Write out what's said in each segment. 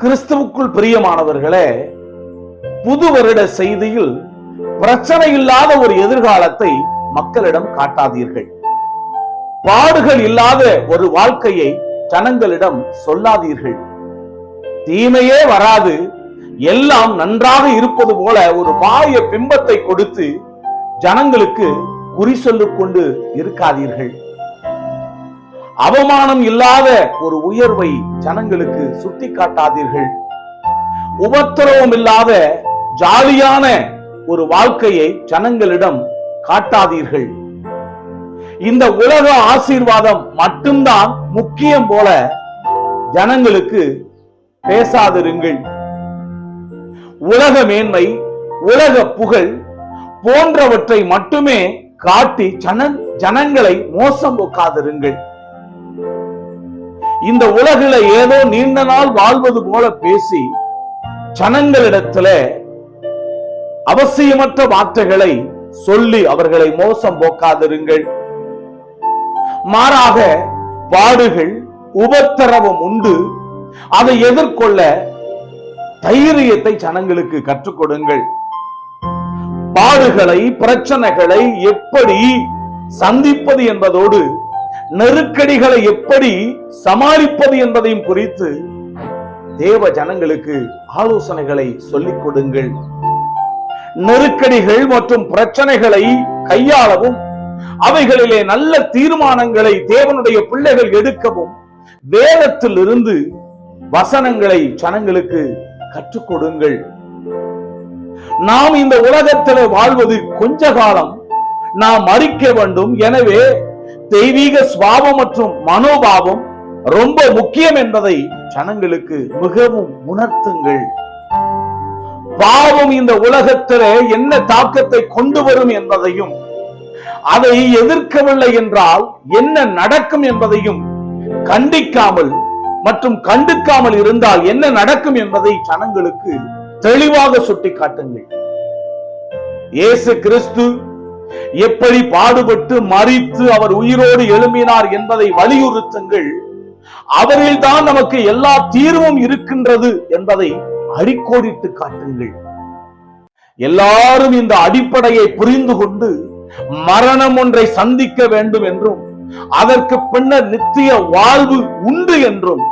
கிறிஸ்துவுக்குள் பிரியமானவர்களே புது வருட செய்தியில் பிரச்சனை இல்லாத ஒரு எதிர்காலத்தை மக்களிடம் காட்டாதீர்கள். பாடுகள் இல்லாத ஒரு வாழ்க்கையை ஜனங்களிடம் சொல்லாதீர்கள். தீமையே வராது எல்லாம் நன்றாக இருப்பது போல ஒரு மாய பிம்பத்தை கொடுத்து ஜனங்களுக்கு குறி சொல்லிக் கொண்டு இருக்காதீர்கள். அவமானம் இல்லாத ஒரு உயர்வை ஜனங்களுக்கு சுட்டி காட்டாதீர்கள் உபத்திரவம் இல்லாத ஜாலியான ஒரு வாழ்க்கையை ஜனங்களிடம் காட்டாதீர்கள். இந்த உலக ஆசீர்வாதம் மட்டும்தான் முக்கியம் போல ஜனங்களுக்கு பேசாதிருங்கள். உலக மேன்மை உலக புகழ் போன்றவற்றை மட்டுமே காட்டி ஜன ஜனங்களை மோசம் போக்காதிருங்கள். இந்த உலகில ஏதோ நீண்ட நாள் வாழ்வது போல பேசி ஜனங்களிடத்துல அவசியமற்ற வார்த்தைகளை சொல்லி அவர்களை மோசம் போக்காதிருங்கள். மாறாக பாடுகள் உபத்திரவம் உண்டு. அதை எதிர்கொள்ள தைரியத்தை ஜனங்களுக்கு கற்றுக் கொடுங்கள். பாடுகளை பிரச்சனைகளை எப்படி சந்திப்பது என்பதோடு நெருக்கடிகளை எப்படி சமாளிப்பது என்பதையும் குறித்து தேவ ஜனங்களுக்கு ஆலோசனைகளை சொல்லிக் கொடுங்கள். நெருக்கடிகள் மற்றும் பிரச்சனைகளை கையாளவும் அவைகளிலே நல்ல தீர்மானங்களை தேவனுடைய பிள்ளைகள் எடுக்கவும் வேதத்தில் இருந்து வசனங்களை ஜனங்களுக்கு கற்றுக் கொடுங்கள். நாம் இந்த உலகத்தில் வாழ்வது கொஞ்ச காலம் நாம் மறிக்க வேண்டும். எனவே தெய்வீக சுவாபம் மற்றும் மனோபாவம் ரொம்ப முக்கியம் என்பதை ஜனங்களுக்கு மிகவும் உணர்த்துங்கள். பாவம் இந்த உலகத்தில் என்ன தாக்கத்தை கொண்டு வரும் என்பதையும் அதை எதிர்க்கவில்லை என்றால் என்ன நடக்கும் என்பதையும் கண்டிக்காமல் மற்றும் கண்டுக்காமல் இருந்தால் என்ன நடக்கும் என்பதை ஜனங்களுக்கு தெளிவாக சுட்டிக்காட்டுங்கள். இயேசு கிறிஸ்து எப்படி பாடுபட்டு மறித்து அவர் உயிரோடு எழும்பினார் என்பதை வலியுறுத்துங்கள். அவரில் தான் நமக்கு எல்லா தீர்வும் இருக்கின்றது என்பதை அடிக்கோடிட்டு காட்டுங்கள். எல்லாரும் இந்த அடிப்படையை புரிந்து கொண்டு மரணம் ஒன்றை சந்திக்க வேண்டும் என்றும் அதற்கு பின்னர் நித்திய வாழ்வு உண்டு என்றும்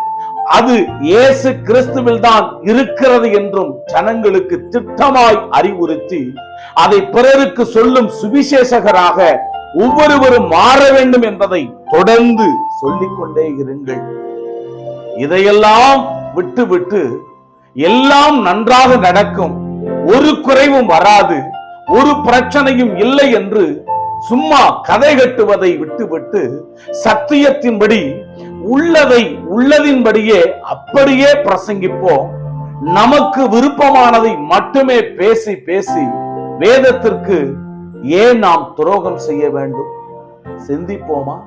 அது இயேசு கிறிஸ்துவில் தான் இருக்கிறது என்றும் ஜனங்களுக்கு திட்டமாய் அறிவுறுத்தி அதை பிறருக்கு சொல்லும் சுவிசேஷகராக ஒவ்வொருவரும் மாற வேண்டும் என்பதை தொடர்ந்து சொல்லிக் கொண்டே இருங்கள். இதையெல்லாம் விட்டு விட்டு எல்லாம் நன்றாக நடக்கும். ஒரு குறைவும் வராது. ஒரு பிரச்சனையும் இல்லை என்று சும்மா கதை கட்டுவதை விட்டுவிட்டு சத்தியத்தின்படி உள்ளதை உள்ளதின்படியே அப்படியே பிரசங்கிப்போம் நமக்கு விருப்பமானதை மட்டுமே பேசி பேசி வேதத்திற்கு ஏன் நாம் துரோகம் செய்ய வேண்டும்? சிந்திப்போமா?